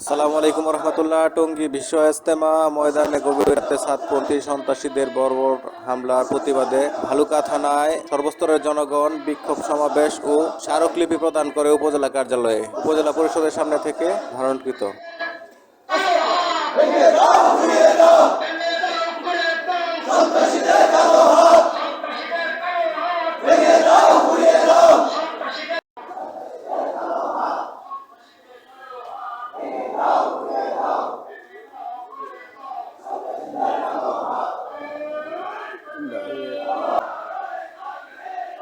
আসসালামু আলাইকুম রহমতুল্লাহ। টঙ্গী বিশ্ব ইস্তেমা ময়দানে গভীর রাতে সাতপন্থী সন্ত্রাসীদের বর্বর হামলার প্রতিবাদে ভালুকা থানায় সর্বস্তরের জনগণ বিক্ষোভ সমাবেশ ও স্মারকলিপি প্রদান করে উপজেলা কার্যালয়ে। উপজেলা পরিষদের সামনে থেকে ধারণকৃত।